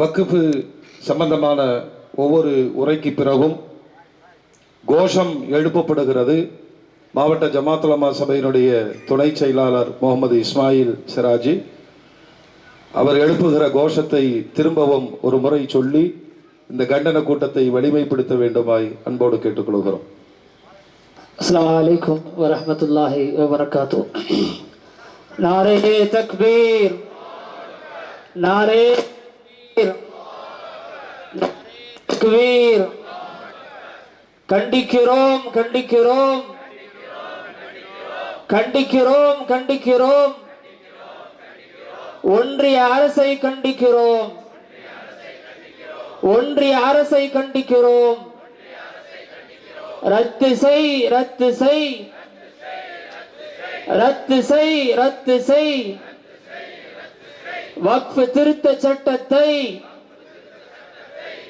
வக்குப்பு சம்பந்தமான ஒவ்வொரு உரைக்கு பிறகும் கோஷம் எழுப்பப்படுகிறது. மாவட்ட ஜமாத்துலமா சபையினுடைய துணை செயலாளர் முகமது இஸ்மாயில் சிராஜி அவர் எழுப்புகிற கோஷத்தை திரும்பவும் ஒரு முறை சொல்லி இந்த கண்டன கூட்டத்தை வலிமைப்படுத்த வேண்டுமாய் அன்போடு கேட்டுக்கொள்கிறோம். அஸ்லாம் வலைக்கும் வரமத்துல்லாஹி வரகாத்து நாரே தக்பீர். நாரே தக்வீர் கண்டிக்கிறோம் கண்டிக்கிறோம். கண்டிக்கிறோம் கண்டிக்கிறோம். ஒன்றிய அரசை கண்டிக்கிறோம். ஒன்றிய அரசை கண்டிக்கிறோம். ரத்து செய் ரத்து செய். ரத்து செய் ரத்து செய். வக்ஃப் திருத்த சட்டத்தை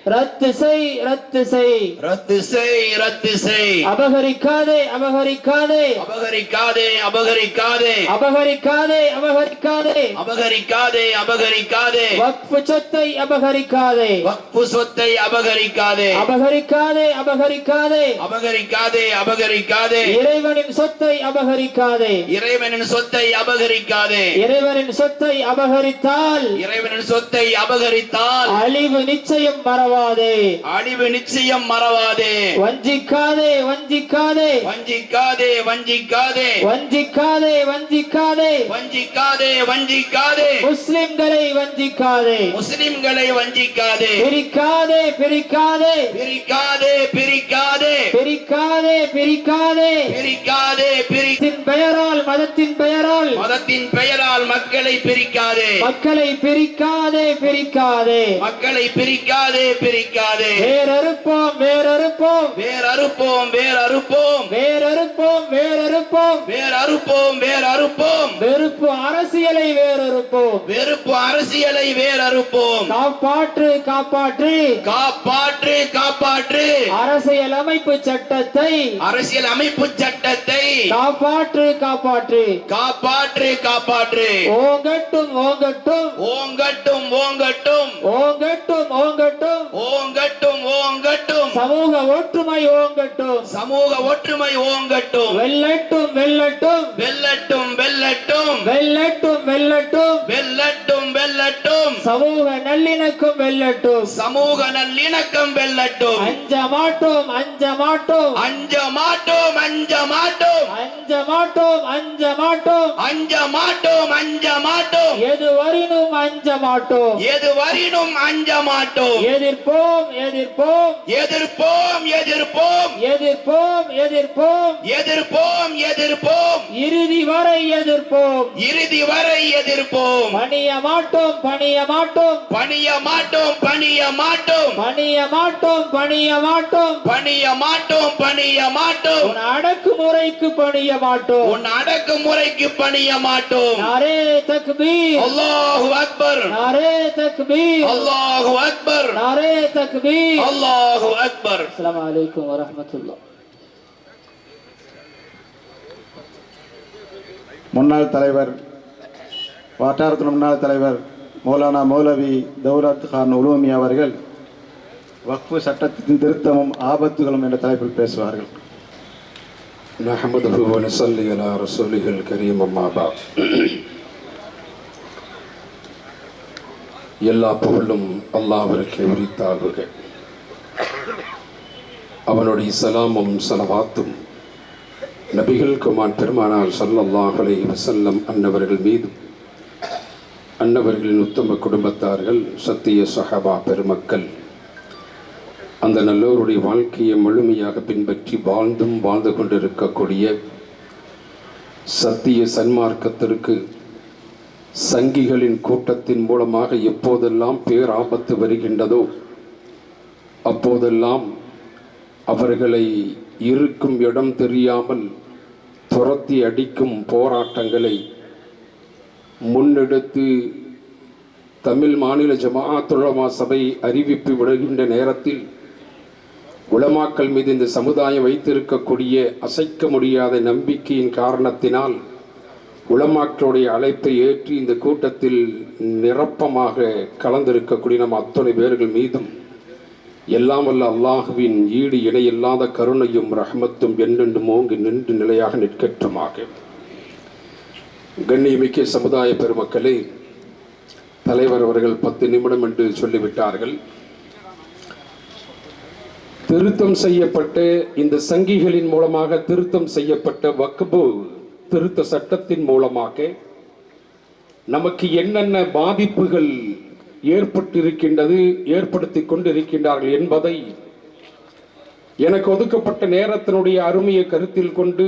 ரத்து செய் ரத்து செய். ரத்து செய் ரத்து செய். அபகரிக்காதே அபகரிக்காதே. அபகரிக்காதே அபகரிக்காதே. அபகரிக்காதே அபகரிக்காதே. அபகரிக்காதே அபகரிக்காதே. வக்ஃப் சொத்தை அபகரிக்காதே. வக்பு சொத்தை அபகரிக்காதே. அபகரிக்காதே அபகரிக்காதே. அபகரிக்காதே அபகரிக்காதே. இறைவனின் சொத்தை அபகரிக்காதே. இறைவனின் சொத்தை அபகரிக்காதே. இறைவனின் சொத்தை அபகரித்தால் இறைவனின் சொத்தை அபகரித்தால் அழிவு நிச்சயம் மறவாதே. அழிவு நிச்சயம் மறவாதே. வஞ்சிக்காதே வஞ்சிக்காதே. வஞ்சிக்காதே வஞ்சிக்காதே. வஞ்சிக்காதே வஞ்சிக்காதே. வஞ்சிக்காதே வஞ்சிக்காதே. முஸ்லிம்களை வஞ்சிக்காதே. முஸ்லிம்களை வஞ்சிக்காதே. பிரிக்காதே பிரிக்காதே. பிரிக்காதே பிரிக்காதே. பிரிக்காதே பிரிக்காதே. பிரிக்காதே பிரி மதத்தின் பெயரால் மதத்தின் பெயரால். மதத்தின் பெயரால் மக்களை பிரிக்காதே. மக்களை பிரிக்காதே பிரிக்காதே. மக்களை பிரிக்காதே பிரிக்காதே. வேறறுப்போம் வேறறுப்போம். வேறறுப்போம் வேறறுப்போம். வேறறுப்போம் வேறறுப்போம். வேறறுப்போம் வேறறுப்போம். வெறுப்பு அரசியலை வேறறுப்போம். வெறுப்பு அரசியலை வேறறுப்போம். காப்பாற்று காப்பாற்று. காப்பாற்று காப்பாற்று. அரசியல் அமைப்பு சட்டத்தை. அரசியல் அமைப்பு சட்டத்தை. காப்பாற்று காப்பாற்று. காப்பாற்று காப்பாற்று. ஓங்கட்டும் ஓங்கட்டும். ஓங்கட்டும் ஓங்கட்டும். ஓங்கட்டும் ஓங்கட்டும். ஓங்கட்டும் ஓங்கட்டும் சமூக ஒற்றுமை ஓங்கட்டும் சமூக ஒற்றுமை ஓங்கட்டும் வெல்லட்டும் வெல்லட்டும். வெல்லட்டும் வெல்லட்டும். வெல்லட்டும் வெல்லட்டும். வெல்லட்டும். வெல்லட்டும். சமூக நல்லிணக்கம் வெல்லட்டும். சமூக நல்லிணக்கம் வெல்லட்டும். அஞ்ச மாட்டோம் அஞ்ச மாட்டோம். அஞ்ச மாட்டோம் அஞ்ச மாட்டோம். அஞ்ச மாட்டோம் அஞ்ச மாட்டோம். அஞ்ச மாட்டோம் அஞ்ச மாட்டோம். எது வரினும் அஞ்ச மாட்டோம். எது வரினும் அஞ்ச மாட்டோம். எதிர்ப்போம் எதிர்ப்போம். எதிர்ப்போம் எதிர்ப்போம். எதிர்ப்போம் எதிர்ப்போம். எதிர்ப்போம் எதிர்ப்போம். இறுதி வரை எதிர்ப்போம். இறுதி வரை எதிர்ப்போம். பணிய மாட்டோம் பணிய மாட்டோம். பணிய மாட்டோம் பணிய மாட்டோம். பணிய மாட்டோம் பணிய மாட்டோம். பணிய மாட்டோம் பணிய மாட்டோம். உன் அடக்குமுறைக்கு பணிய மாட்டோம். உன் அடக்குமுறைக்கு பணிய மாட்டோம். நாரே தக்பீர்? அல்லாஹு அக்பர். நாரே தக்பீர்? அல்லாஹு அக்பர். நாரே தக்பீர்? அல்லாஹு அக்பர். அஸ்ஸலாமு அலைக்கும் வரஹ்மத்துல்லாஹ். முன்னாள் தலைவர் வட்டாரத்தின் முன்னாள் தலைவர் மௌலானா மௌலவி தௌலத் கான் உலூமி அவர்கள் வக்ஃபு சட்டத்தின் திருத்தமும் ஆபத்துகளும் என்ற தலைப்பில் பேசுவார்கள். நஹமது வ அலா ரசூலிஹில் கரீம் அம்மாபா எல்லா புகழும் அல்லாவிற்கே உரித்தாகுக அவனுடைய சலாமும் சலவாத்தும் நபிகள் குமார் பெருமானார் ஸல்லல்லாஹு வசல்லம் அன்னவர்கள் மீதும் அன்னவர்களின் உத்தம குடும்பத்தார்கள் சத்திய சகபா பெருமக்கள். அந்த நல்லோருடைய வாழ்க்கையை முழுமையாக பின்பற்றி வாழ்ந்தும் வாழ்ந்து கொண்டிருக்கக்கூடிய சத்திய சன்மார்க்கத்திற்கு சங்கிகளின் கூட்டத்தின் மூலமாக எப்போதெல்லாம் பேராபத்து வருகின்றதோ அப்போதெல்லாம் அவர்களை இருக்கும் இடம் தெரியாமல் துரத்தி அடிக்கும் போராட்டங்களை முன்னெடுத்து தமிழ் மாநில ஜமாத்துலமா சபை அறிவிப்பு விடுகின்ற நேரத்தில் உலமாக்கள் மீது இந்த சமுதாயம் வைத்திருக்கக்கூடிய அசைக்க முடியாத நம்பிக்கையின் காரணத்தினால் உளமாக்களுடைய அழைப்பை ஏற்றி இந்த கூட்டத்தில் நிரப்பமாக கலந்திருக்கக்கூடிய நம் அத்தனை பேர்கள் மீதும் எல்லாம் வல்ல அல்லாஹுவின் ஈடு இணையில்லாத கருணையும் ரஹமத்தும் என்னென்று ஓங்கி நின்று நிலையாக நிற்கட்டுமாக. கண்ணியமிக்க சமுதாய பெருமக்களே தலைவர் அவர்கள் பத்து நிமிடம் என்று சொல்லிவிட்டார்கள். திருத்தம் செய்யப்பட்ட இந்த சங்கிகளின் மூலமாக திருத்தம் செய்யப்பட்ட வக்பு திருத்த சட்டத்தின் மூலமாக நமக்கு என்னென்ன பாதிப்புகள் ஏற்பட்டிருக்கின்றது ஏற்படுத்தி கொண்டிருக்கின்றார்கள் என்பதை எனக்கு ஒதுக்கப்பட்ட நேரத்தினுடைய அருமையை கருத்தில் கொண்டு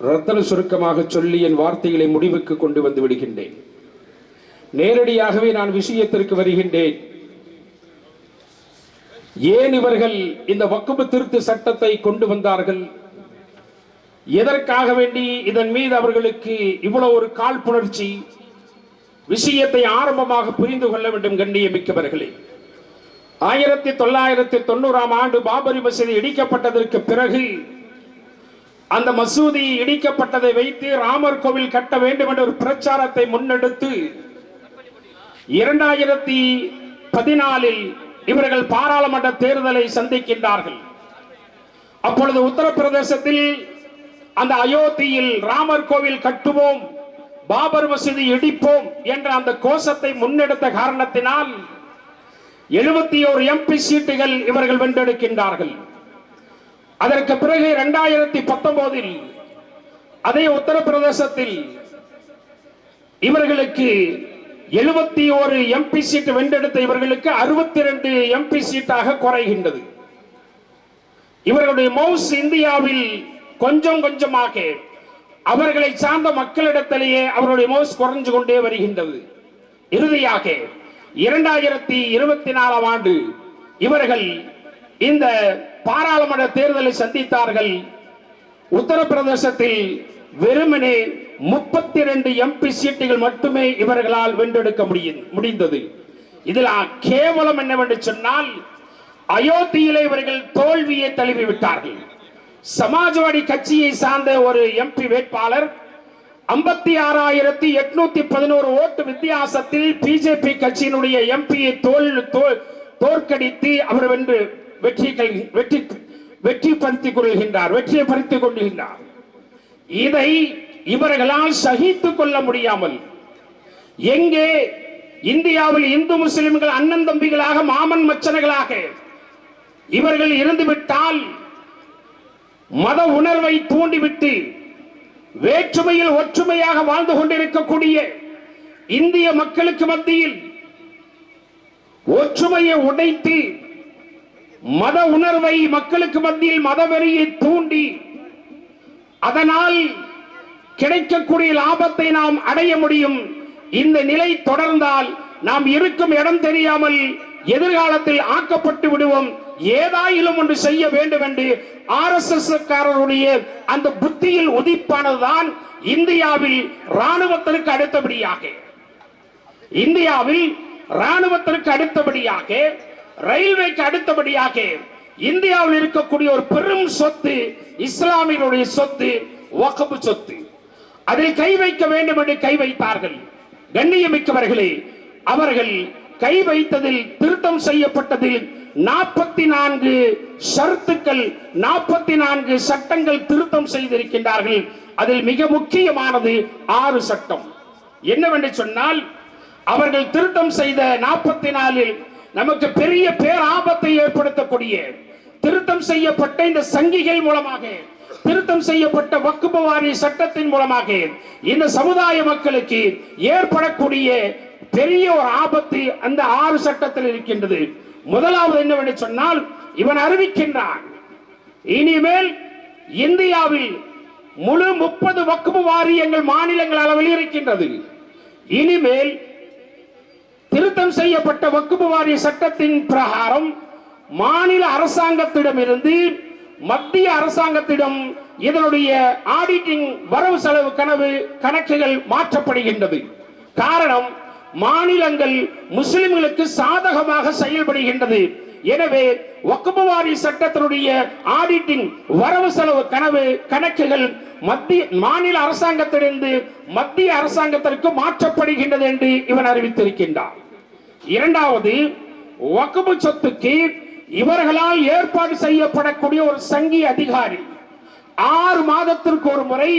ரத்தன சுருக்கமாக சொல்லி என் வார்த்தைகளை முடிவுக்கு கொண்டு வந்து விடுகின்றேன். நேரடியாகவே நான் விஷயத்திற்கு வருகின்றேன். ஏன் இவர்கள் இந்த வக்குபு திருத்த சட்டத்தை கொண்டு வந்தார்கள்? எதற்காக வேண்டி இதன் மீது அவர்களுக்கு இவ்வளவு ஒரு காழ்ப்புணர்ச்சி விஷயத்தை ஆரம்பமாக புரிந்து கொள்ள வேண்டும் கண்ணியமிக்கவர்களே. ஆயிரத்தி தொள்ளாயிரத்தி தொண்ணூறாம் ஆண்டு பாபரி மசூதி இடிக்கப்பட்டதற்கு பிறகு அந்த மசூதி இடிக்கப்பட்டதை வைத்து ராமர் கோவில் கட்ட வேண்டும் என்ற ஒரு பிரச்சாரத்தை முன்னெடுத்து இரண்டாயிரத்தி பதினாலில் இவர்கள் பாராளுமன்ற தேர்தலை சந்திக்கின்றார்கள். அப்பொழுது உத்தரப்பிரதேசத்தில் அந்த அயோத்தியில் ராமர் கோவில் கட்டுவோம் பாபர் மசூதி இடிப்போம் என்ற அந்த கோஷத்தை முன்னெடுத்த காரணத்தினால் எழுபத்தி ஓரு எம்பி சீட்டுகள் இவர்கள் வென்றெடுக்கின்றார்கள். அதற்கு பிறகு இரண்டாயிரத்தி பத்தொன்பதில் அதே உத்தரப்பிரதேசத்தில் இவர்களுக்கு எழுபத்தி ஒரு எம்பி சீட் வென்றெடுத்த இவர்களுக்கு அறுபத்தி ரெண்டு எம்பி சீட்டாக குறைகின்றது. இவர்களுடைய மவுஸ் இந்தியாவில் கொஞ்சம் கொஞ்சமாக அவர்களை சார்ந்த மக்களிடத்திலேயே அவருடைய மவுஸ் குறைஞ்சு கொண்டே வருகின்றது. இறுதியாக இரண்டாயிரத்தி இருபத்தி நாலாம் ஆண்டு இவர்கள் இந்த பாராளுமன்ற தேர்தலை சந்தித்தார்கள். உத்தரப்பிரதேசத்தில் வெறுமனே முப்பத்தி ரெண்டு எம்பி சீட்டுகள் மட்டுமே இவர்களால் வென்றெடுக்க முடியும் முடிந்தது. இதில் கேவலம் என்னவென்று சொன்னால் அயோத்தியிலே இவர்கள் தோல்வியை தழுவி விட்டார்கள் சமாஜ்வாடி கட்சியை சார்ந்த ஒரு எம்பி வேட்பாளர் ஐம்பத்தி ஆறாயிரத்தி எட்நூத்தி பதினோரு ஓட்டு வித்தியாசத்தில் பிஜேபி கட்சியினுடைய எம்பியை தோல் தோல் தோற்கடித்து அவர் வென்று வெற்றி வெற்றி வெற்றி பறித்துக் கொள்கின்றார் வெற்றியை பறித்துக் கொள்கின்றார். இதை இவர்களால் சகித்துக் கொள்ள முடியாமல் எங்கே இந்தியாவில் இந்து முஸ்லிம்கள் அண்ணன் தம்பிகளாக மாமன் மச்சனர்களாக இவர்கள் இருந்துவிட்டால் மத உணர்வை தூண்டிவிட்டு வேற்றுமையில் ஒற்றுமையாக வாழ்ந்து கொண்டிருக்கக்கூடிய இந்திய மக்களுக்கு மத்தியில் ஒற்றுமையை உடைத்து மத உணர்வை மக்களுக்கு மத்தியில் மதவெறியை தூண்டி அதனால் கிடைக்கக்கூடிய லாபத்தை நாம் அடைய முடியும். இந்த நிலை தொடர்ந்தால் நாம் இருக்கும் இடம் தெரியாமல் எதிர்காலத்தில் ஆக்கப்பட்டு விடுவோம். ஏதாயிலும் ஒன்று செய்ய வேண்டும் என்று ஆர் எஸ் எஸ் காரருடைய அந்த புத்தியில் உதிப்பானதுதான் இந்தியாவில் ராணுவத்திற்கு அடுத்தபடியாக. இந்தியாவில் ராணுவத்திற்கு அடுத்தபடியாக ரயில்வேக்கு அடுத்தபடியாக இந்தியாவில் இருக்கக்கூடிய ஒரு பெரும் சொத்து இஸ்லாமியருடைய சொத்து வகப்பு சொத்து. அதில் கை வைக்க வேண்டும் என்று கை வைத்தார்கள். கண்ணியமிக்கவர்களே அவர்கள் கை வைத்ததில் திருத்தம் செய்யப்பட்டதில் நாற்பத்தி நான்கு ஷர்த்துக்கள் நாற்பத்தி நான்கு சட்டங்கள் திருத்தம் செய்திருக்கின்றார்கள். அதில் மிக முக்கியமானது ஆறு சட்டம். என்னவென்று சொன்னால் அவர்கள் திருத்தம் செய்த நாற்பத்தி நாலில் நமக்கு பெரிய பேராபத்தை ஏற்படுத்தக்கூடிய திருத்தம் செய்யப்பட்ட இந்த சங்கிகள் மூலமாக திருத்தம் செய்யப்பட்ட வக்குப வாரிய சட்டத்தின் மூலமாக இந்த சமுதாய மக்களுக்கு ஏற்படக்கூடிய பெரிய ஒரு ஆபத்து அந்த ஆறு சட்டத்தில் இருக்கின்றது. முதலாவது என்னவென்று சொன்னால் இவன் அறிவிக்கின்றான் இனிமேல் இந்தியாவில் முழு முப்பது வக்குபு வாரியங்கள் மாநிலங்கள் அளவில் இருக்கின்றது இனிமேல் திருத்தம் செய்யப்பட்ட வக்குபு வாரிய சட்டத்தின் பிரகாரம் மாநில அரசாங்கத்திடமிருந்து மத்திய அரசாங்கத்திடம் இதனுடைய ஆடிட்டிங் வரவு செலவு கனவு கணக்குகள் மாற்றப்படுகின்றது. காரணம் மாநிலங்கள் முஸ்லிம்களுக்கு சாதகமாக செயல்படுகின்றது. எனவே வக்குபவாரி சட்டத்தினுடைய ஆடிட்டிங் வரவு செலவு கனவு கணக்குகள் மத்திய மாநில அரசாங்கத்திலிருந்து மத்திய அரசாங்கத்திற்கு மாற்றப்படுகின்றது என்று இவன் அறிவித்திருக்கின்றார் இரண்டாவது வக்குபு சொத்துக்கு இவர்களால் ஏற்பாடு செய்யப்படக்கூடிய ஒரு சங்கி அதிகாரி. ஆறு மாதத்திற்கு ஒரு முறை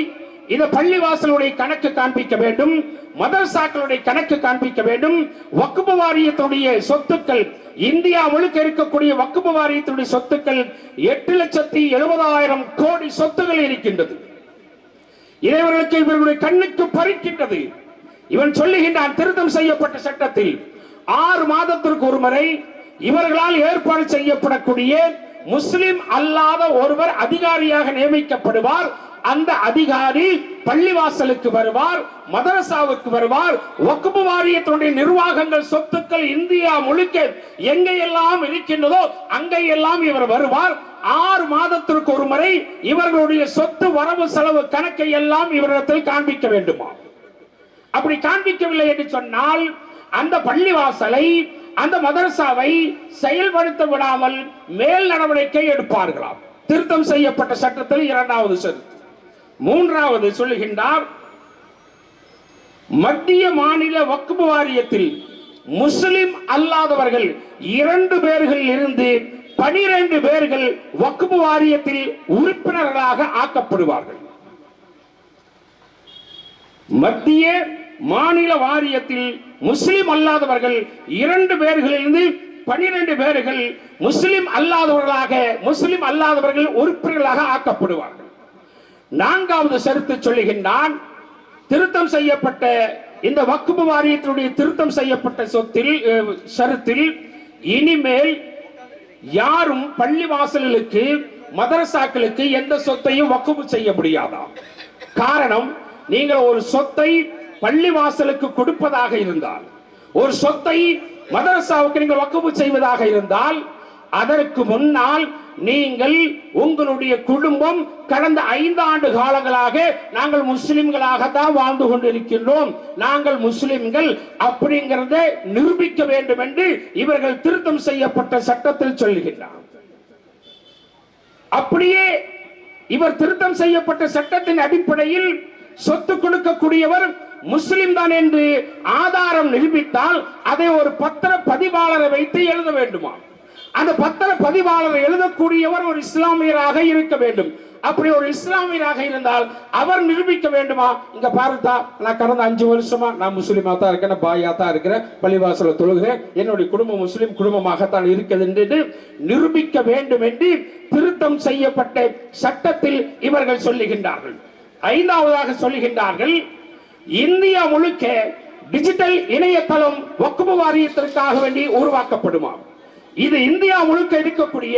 இந்த பள்ளிவாசலுடைய கணக்கு காண்பிக்க வேண்டும் மதரசாக்களுடைய கணக்கு காண்பிக்க வேண்டும். வக்குபு வாரியத்துடைய சொத்துக்கள் இந்தியா முழுக்க இருக்கக்கூடிய வக்குபு வாரியத்துடைய சொத்துக்கள் எட்டு லட்சத்தி எழுபதாயிரம் கோடி சொத்துகள் இருக்கின்றது. இறைவர்களுக்கு இவர்களுடைய கண்ணுக்கு பறிக்கின்றது. இவன் சொல்லுகின்றான் திருத்தம் செய்யப்பட்ட சட்டத்தில் ஆறு மாதத்திற்கு ஒரு முறை இவர்களால் ஏற்பாடு செய்யப்படக்கூடிய முஸ்லிம் அல்லாத ஒருவர் அதிகாரியாக நியமிக்கப்படுவார். அந்த அதிகாரி பள்ளிவாசலுக்கு வருவார் மதரசாவுக்கு வருவார் வக்குப்பு வாரியத்தினுடைய நிர்வாகங்கள் சொத்துக்கள் இந்தியா முழுக்க எங்கெல்லாம் இருக்கின்றதோ அங்கெல்லாம் இவர் வருவார். ஆறு மாதத்திற்கு ஒரு முறை இவர்களுடைய சொத்து வரவு செலவு கணக்கை எல்லாம் இவரிடத்தில் காண்பிக்க வேண்டுமா? அப்படி காண்பிக்கவில்லை என்று சொன்னால் அந்த பள்ளிவாசலை அந்த மதரசாவை செயல்படுத்த விடாமல் மேல் நடவடிக்கை எடுப்பார்களாம். திருத்தம் செய்யப்பட்ட சட்டத்தில் இரண்டாவது சருத்து மூன்றாவது சொல்லுகின்றார் மத்திய மாநில வக்குபு வாரியத்தில் முஸ்லிம் அல்லாதவர்கள் இரண்டு பேர்கள் இருந்து பனிரெண்டு பேர்கள் வக்குபு வாரியத்தில் உறுப்பினர்களாக ஆக்கப்படுவார்கள். மத்திய மாநில வாரியத்தில் முஸ்லிம் அல்லாதவர்கள் இரண்டு பேர்களிலிருந்து பனிரெண்டு பேர்கள் முஸ்லிம் அல்லாதவர்களாக முஸ்லிம் அல்லாதவர்கள் உறுப்பினர்களாக ஆக்கப்படுவார்கள். நான்காவது சருத்து சொல்லுகின்றான் திருத்தம் செய்யப்பட்ட இந்த வக்குபு வாரியத்தினுடைய திருத்தம் செய்யப்பட்ட சொத்தில் சருத்தில் இனிமேல் யாரும் பள்ளி வாசல்களுக்கு மதரசாக்களுக்கு எந்த சொத்தையும் வக்குபு செய்ய முடியாதாம். காரணம் நீங்கள் ஒரு சொத்தை பள்ளி வாசலுக்கு கொடுப்பதாக இருந்தால் ஒரு சொத்தை மதரசாவுக்கு நீங்கள் வக்குபு செய்வதாக இருந்தால் அதற்கு முன்னால் நீங்கள் உங்களுடைய குடும்பம் கடந்த ஐந்து ஆண்டு காலங்களாக நாங்கள் முஸ்லிம்களாகத்தான் வாழ்ந்து கொண்டிருக்கின்றோம். நாங்கள் முஸ்லிம்கள் அப்படிங்கிறத நிரூபிக்க வேண்டும் என்று இவர்கள் திருத்தம் செய்யப்பட்ட சட்டத்தில் சொல்லுகின்றார். அப்படியே இவர் திருத்தம் செய்யப்பட்ட சட்டத்தின் அடிப்படையில் சொத்து கொடுக்கக்கூடியவர் முஸ்லிம் தான் என்று ஆதாரம் நிரூபித்தால் அதை ஒரு பத்திர பதிவாளரை வைத்து எழுத வேண்டுமா? அந்த பத்திர பதிவாளர் எழுதக்கூடியவர் ஒரு இஸ்லாமியராக இருக்க வேண்டும். அப்படி ஒரு இஸ்லாமியராக இருந்தால் அவர் நிரூபிக்க வேண்டுமா? இங்க பாருத்தா நான் கடந்த அஞ்சு வருஷமா நான் முஸ்லீமா தான் இருக்கேன் பாயா தான் இருக்கிறேன் பள்ளிவாசல தொழுகிறேன். என்னுடைய குடும்பம் முஸ்லீம் குடும்பமாகத்தான் இருக்கிறது என்று நிரூபிக்க வேண்டும் என்று திருத்தம் செய்யப்பட்ட சட்டத்தில் இவர்கள் சொல்லுகின்றார்கள். ஐந்தாவதாக சொல்லுகின்றார்கள் இந்தியா முழுக்க டிஜிட்டல் இணையதளம் வக்குபு வாரியத்திற்காக வேண்டி உருவாக்கப்படுமா? இது இந்தியா முழுக்க இருக்கக்கூடிய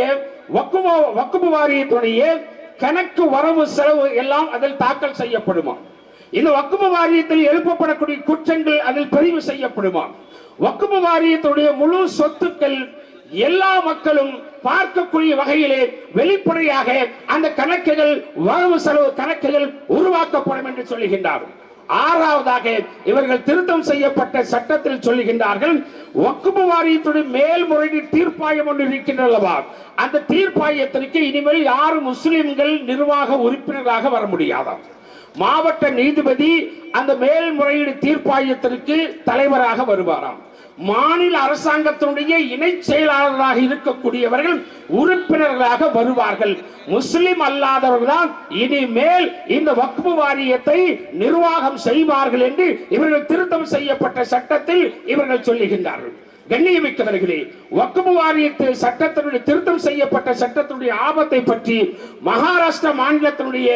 வக்குபு வக்குபு வாரியத்துடைய கணக்கு வரவு செலவு எல்லாம் அதில் தாக்கல் செய்யப்படுமா? இந்த வக்குபு வாரியத்தில் எழுப்பப்படக்கூடிய குற்றங்கள் அதில் பதிவு செய்யப்படுமா? வக்குபு வாரியத்துடைய முழு சொத்துக்கள் எல்லா மக்களும் பார்க்கக்கூடிய வகையிலே வெளிப்படையாக அந்த கணக்குகள் வரவு செலவு கணக்குகள் உருவாக்கப்படும் என்று சொல்லுகின்றார்கள். ஆறாவதாக இவர்கள் திருத்தம் செய்யப்பட்ட சட்டத்தில் சொல்லுகின்றார்கள் வக்குபு வாரியத்துடைய மேல்முறையீடு தீர்ப்பாயம் ஒன்று இருக்கின்றல்லவா அந்த தீர்ப்பாயத்திற்கு இனிமேல் யாரும் முஸ்லிம்கள் நிர்வாக உறுப்பினராக வர முடியாதாம் மாவட்ட நீதிபதி அந்த மேல்முறையீடு தீர்ப்பாயத்திற்கு தலைவராக வருவாராம். மாநில அரசாங்கத்தினுடைய இணை செயலாளராக இருக்கக்கூடியவர்கள் உறுப்பினர்களாக வருவார்கள். முஸ்லிம் அல்லாதவர்கள் தான் இனிமேல் இந்த வக்பு வாரியத்தை நிர்வாகம் செய்வார்கள் என்று இவர்கள் திருத்தம் செய்யப்பட்ட சட்டத்தில் இவர்கள் சொல்லுகின்றார்கள். கண்ணியமிக்கவர்களே வக்குபு வாரியத்தில் சட்டத்தினுடைய திருத்தம் செய்யப்பட்ட சட்டத்தினுடைய ஆபத்தை பற்றி மகாராஷ்டிரா மாநிலத்தினுடைய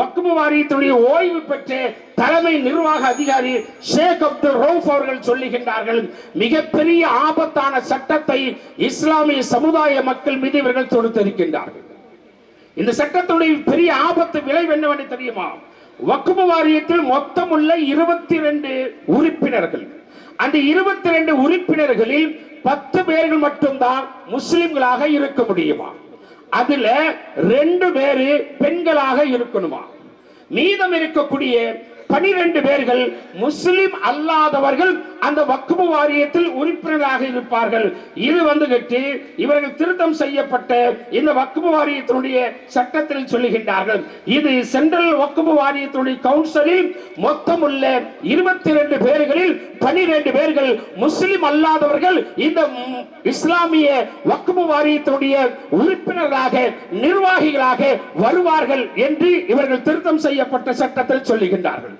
வக்குபு வாரியத்தினுடைய ஓய்வு பெற்ற தலைமை நிர்வாக அதிகாரி ஷேக் அப்துல் ரவுஃப் அவர்கள் சொல்லுகின்றார்கள் மிகப்பெரிய ஆபத்தான சட்டத்தை இஸ்லாமிய சமுதாய மக்கள் மீது இவர்கள் தொடுத்திருக்கின்றார்கள். இந்த சட்டத்துடைய பெரிய ஆபத்து விளைவு என்னவென்று தெரியுமா? வக்குபு வாரியத்தில் மொத்தம் உள்ள இருபத்தி ரெண்டு உறுப்பினர்கள். அந்த இருபத்தி ரெண்டு உறுப்பினர்களில் பத்து பேர்கள் மட்டும்தான் முஸ்லிம்களாக இருக்க முடியுமா? அதுல ரெண்டு பேரு பெண்களாக இருக்கணுமா? மீதம் இருக்கக்கூடிய பனிரெண்டு பேர்கள் முஸ்லிம் அல்லாதவர்கள் அந்த வக்குபு வாரியத்தில் உறுப்பினராக இருப்பார்கள். இது வந்துகிட்டு இவர்கள் திருத்தம் செய்யப்பட்ட இந்த வக்குபு வாரியத்தினுடைய சட்டத்தில் சொல்லுகின்றார்கள். இது சென்ட்ரல் வக்குபு வாரியத்தினுடைய கவுன்சிலில் மொத்தம் உள்ள இருபத்தி ரெண்டு பேர்களில் பனிரெண்டு பேர்கள் முஸ்லிம் அல்லாதவர்கள் இந்த இஸ்லாமிய வக்குபு வாரியத்தினுடைய உறுப்பினராக நிர்வாகிகளாக வருவார்கள் என்று இவர்கள் திருத்தம் செய்யப்பட்ட சட்டத்தில் சொல்லுகின்றார்கள்.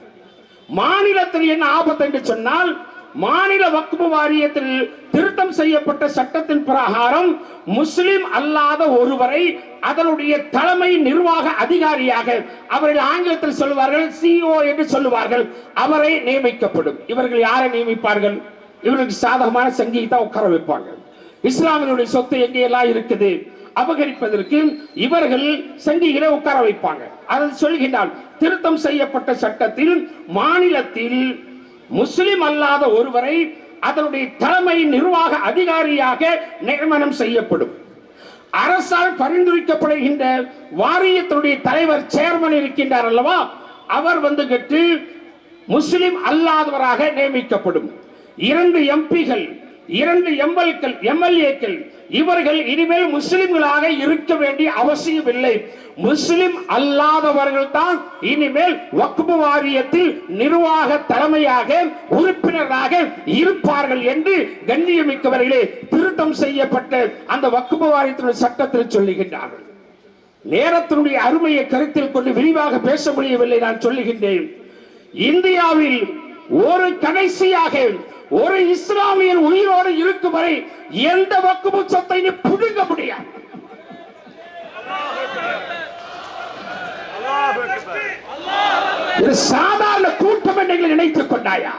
மாநிலத்தில் என்ன ஆபத்து என்று சொன்னால் மாநில வக்பு வாரியத்தில் திருத்தம் செய்யப்பட்ட சட்டத்தின் பிரகாரம் முஸ்லிம் அல்லாத ஒருவரை அதனுடைய தலைமை நிர்வாக அதிகாரியாக அவர்கள் ஆங்கிலத்தில் சொல்லுவார்கள் சிஓ என்று சொல்லுவார்கள். அவரை நியமிக்கப்படும். இவர்கள் யாரை நியமிப்பார்கள்? இவர்களுக்கு சாதகமான சங்கீதா உட்கார வைப்பாங்க. இஸ்லாமியனுடைய சொத்து எங்கெல்லாம் இருக்குது? அபகரிப்பதற்கு இவர்கள் சங்கிகளை உட்கார வைப்பாங்க. அதை சொல்கின்றால் திருத்தம் செய்யப்பட்ட சட்டத்தில் மாநிலத்தில் முஸ்லிம் அல்லாத ஒருவரை அதனுடைய தலைமை நிர்வாக அதிகாரியாக நியமனம் செய்யப்படும். அரசால் பரிந்துரைக்கப்படுகின்ற வாரியத்தினுடைய தலைவர் சேர்மன் இருக்கின்றார் அல்லவா? அவர் வந்துகிட்டு முஸ்லிம் அல்லாதவராக நியமிக்கப்படும். இரண்டு எம்பிகள் இரண்டு எம்எல்கள் எம்எல்ஏக்கள் இவர்கள் இனிமேல் முஸ்லிம்களாக இருக்க வேண்டிய அவசியம் இல்லை முஸ்லிம் அல்லாதவர்கள் தான் இனிமேல் வக்பு வாரியத்தில் நிர்வாக தலைமையாக உறுப்பினராக இருப்பார்கள் என்று கண்ணியமிக்கவர்களே திருத்தம் செய்யப்பட்ட அந்த வக்பு வாரியத்தினுடைய சட்டத்தில் சொல்லுகின்றார்கள். நேரத்தினுடைய அருமையை கருத்தில் கொண்டு விரிவாக பேச முடியவில்லை நான் சொல்லுகின்றேன். இந்தியாவில் ஒரு கடைசியாக ஒரு இஸ்லாமியன் உயிரோடு இருக்கும் வரை எந்த வக்குபு சொத்தை நீ புடுங்க முடியாது. இது சாதாரண கூட்டம் என்று நினைத்துக் கொண்டாயா?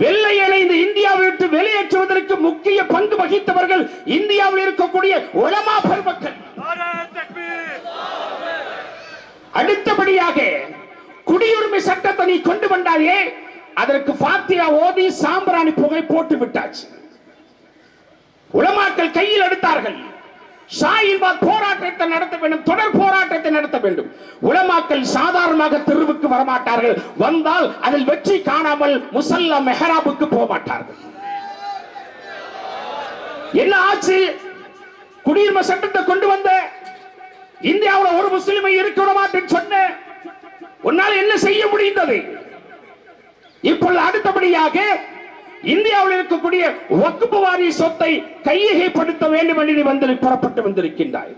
வெள்ளையனை இந்த இந்தியாவை விட்டு வெளியேற்றுவதற்கு முக்கிய பங்கு வகித்தவர்கள் இந்தியாவில் இருக்கக்கூடிய உலமா பெருமக்கள். அடுத்தபடியாக குடியுரிமை சட்டத்தை நீ கொண்டு வந்தாயே? அதற்கு பாத்தியா ஓதி சாம்பிராணி புகை போட்டு விட்டாச்சு. உலமாக்கள் கையில் எடுத்தார்கள். ஷாயின்பாத் போராட்டத்தை நடத்த வேண்டும் தொடர் போராட்டத்தை நடத்த வேண்டும். உலமாக்கள் சாதாரணமாக தெருவுக்கு வரமாட்டார்கள். வந்தால் அதில் வெற்றி காணாமல் முசல்லா மெஹராபுக்கு போக மாட்டார்கள் என்ன ஆச்சு? குடியுரிமை சட்டத்தை கொண்டு வந்த இந்தியாவுல ஒரு முஸ்லிமை இருக்க விட மாட்டேன்னு சொன்ன உன்னால் என்ன செய்ய முடிந்தது? இப்பொழுது அடுத்தபடியாக இந்தியாவில் இருக்கக்கூடிய வக்குப்பு வாரிய சொத்தை கையகைப்படுத்த வேண்டும் என்று வந்து புறப்பட்டு வந்திருக்கின்றாய்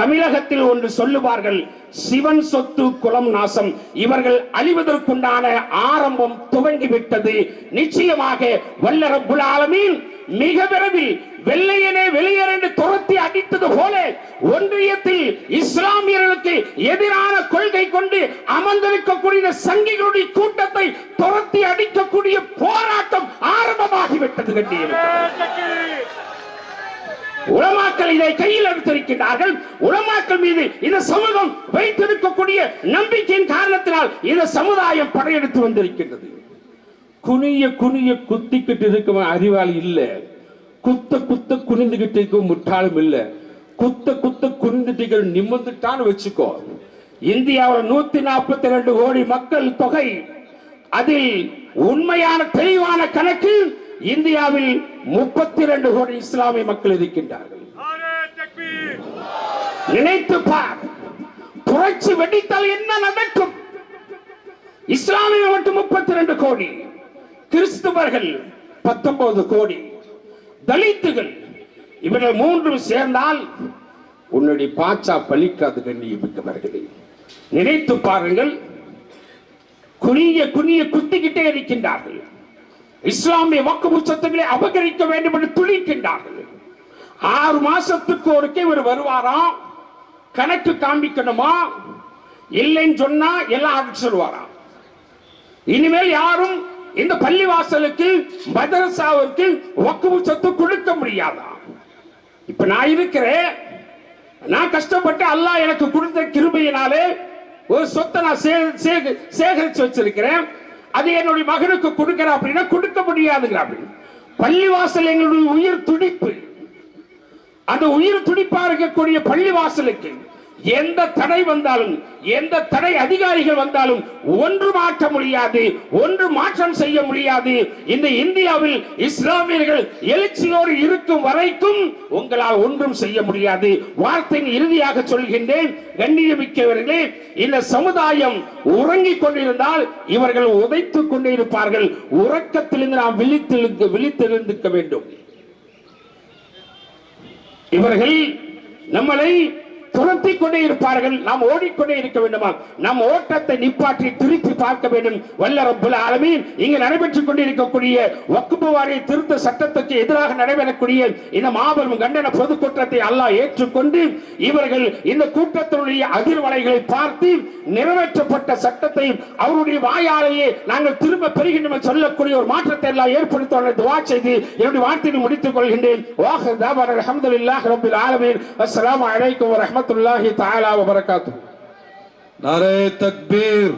தமிழகத்தில் ஒன்று சொல்லுவார்கள் சிவன் சொத்து குலம் நாசம். இவர்கள் அழிவதற்குண்டான ஆரம்பம் துவங்கிவிட்டது. நிச்சயமாக வல்ல ஆலமீன் மிக விரைவில் வெள்ளையனே வெளியேற என்று துரத்தி அடித்தது போல ஒன்றியத்தில் இஸ்லாமியர்களுக்கு எதிரான கொள்கை கொண்டு அமர்ந்திருக்கக்கூடிய சங்கிகளுடைய கூட்டத்தை துரத்தி அடிக்கக்கூடிய போராட்டம் ஆரம்பமாகிவிட்டது கண்டியிருக்கிறது உலமாக்கள் இதை கையில் எடுத்திருக்கின்றார்கள். உலமாக்கள் மீது இந்த சமூகம் வைத்திருக்கக்கூடிய நம்பிக்கையின் காரணத்தினால் இந்த சமுதாயம் படையெடுத்து வந்திருக்கின்றது. குனிய குனிய குத்திக்கிட்டு இருக்கவன் அறிவாளி இல்ல. குத்த குத்த குனிந்துகிட்டு இருக்க முட்டாளும் இல்லை. குத்த குத்த குனிந்துட்டு நிமிர்ந்துட்டான்னு வச்சுக்கோ. இந்தியாவில் நூத்தி நாற்பத்தி ரெண்டு கோடி மக்கள் தொகை. அதில் உண்மையான தெளிவான கணக்கு இந்தியாவில் முப்பத்தி ரெண்டு கோடி இஸ்லாமிய மக்கள் இருக்கின்றார்கள். நினைத்து பார். புரட்சி வெடித்தால் என்ன நடக்கும்? இஸ்லாமிய மட்டும் முப்பத்தி ரெண்டு கோடி. கிறிஸ்துவர்கள் பத்தொன்பது கோடி தலித்துகள் இவர்கள் மூன்றும் சேர்ந்தால் உன்னுடைய பாச்சா பலிக்காது கண்ணியமிக்கவர்களே. நினைத்து பாருங்கள் குனிய குனிய குத்திக்கிட்டே இருக்கின்றார்கள். இஸ்லாமிய வக்குவு அபகரிக்க வேண்டும் என்று துளிக்கின்றார்கள். ஆறு மாசத்துக்கு ஒருக்கே இவர் வருவாராம் கணக்கு காமிக்கணுமா இல்லைன்னு சொன்னா எல்லாம் அடிச்சிருவாராம் இனிமேல் யாரும் இந்த பள்ளிவாசலுக்கு மதரசாவிற்கு வக்குவு சொத்து கொடுக்க முடியாதா? இப்ப நான் இருக்கிறேன். நான் கஷ்டப்பட்டு அல்லாஹ் எனக்கு கொடுத்த கிருபையினாலே ஒரு சொத்தை நான் சேகரிச்சு வச்சிருக்கிறேன். அது என்னுடைய மகனுக்கு கொடுக்கிறேன் அப்படின்னா கொடுக்க முடியாதுங்கிற அப்படின்னு பள்ளிவாசல் எங்களுடைய உயிர் துடிப்பு. அந்த உயிர் துடிப்பா இருக்கக்கூடிய பள்ளிவாசலுக்கு எந்த தடை வந்தாலும் எந்த தடை அதிகாரிகள் வந்தாலும் ஒன்று மாற்ற முடியாது ஒன்று மாற்றம் செய்ய முடியாது. இந்த இந்தியாவில் இஸ்லாமியர்கள் எழுச்சியோடு இருக்கும் வரைக்கும் உங்களால் ஒன்றும் செய்ய முடியாது. வார்த்தையின் இறுதியாக சொல்கின்றேன் கண்ணியமிக்கவர்களே இந்த சமுதாயம் உறங்கிக் கொண்டிருந்தால் இவர்கள் உதைத்துக் கொண்டே இருப்பார்கள். உறக்கத்திலிருந்து நாம் விழித்திருந்து விழித்திருந்திருக்க வேண்டும். இவர்கள் நம்மளை துரத்தி கொண்டே இருப்பார்கள். நாம் ஓடிக்கொண்டே இருக்க வேண்டுமா நம் ஓட்டத்தை நிப்பாற்றி திருத்தி பார்க்க வேண்டும். வல்ல ரப்புல் ஆலமீன் இங்கு நடைபெற்றுக் கொண்டிருக்கக்கூடிய வக்குப்பு வாரிய திருத்த சட்டத்துக்கு எதிராக நடைபெறக்கூடிய இந்த மாபெரும் கண்டன பொதுக்கூட்டத்தை அல்லாஹ் ஏற்றுக்கொண்டு இவர்கள் இந்த கூட்டத்தினுடைய அதிர்வலைகளை பார்த்து நிறைவேற்றப்பட்ட சட்டத்தை அவருடைய வாயாலேயே நாங்கள் திரும்ப பெறுகின்றோம் சொல்லக்கூடிய ஒரு மாற்றத்தை எல்லாம் ஏற்படுத்த துவா செய்து என்னுடைய வார்த்தையை முடித்துக் கொள்கின்றேன். வாஹர் தாபார் அல்ஹம்துலில்லாஹ் ரப்பில் ஆலமீன். அஸ்லாம் அலைக்கும் ورحمه الله تعالى وبركاته. نعرہ تکبیر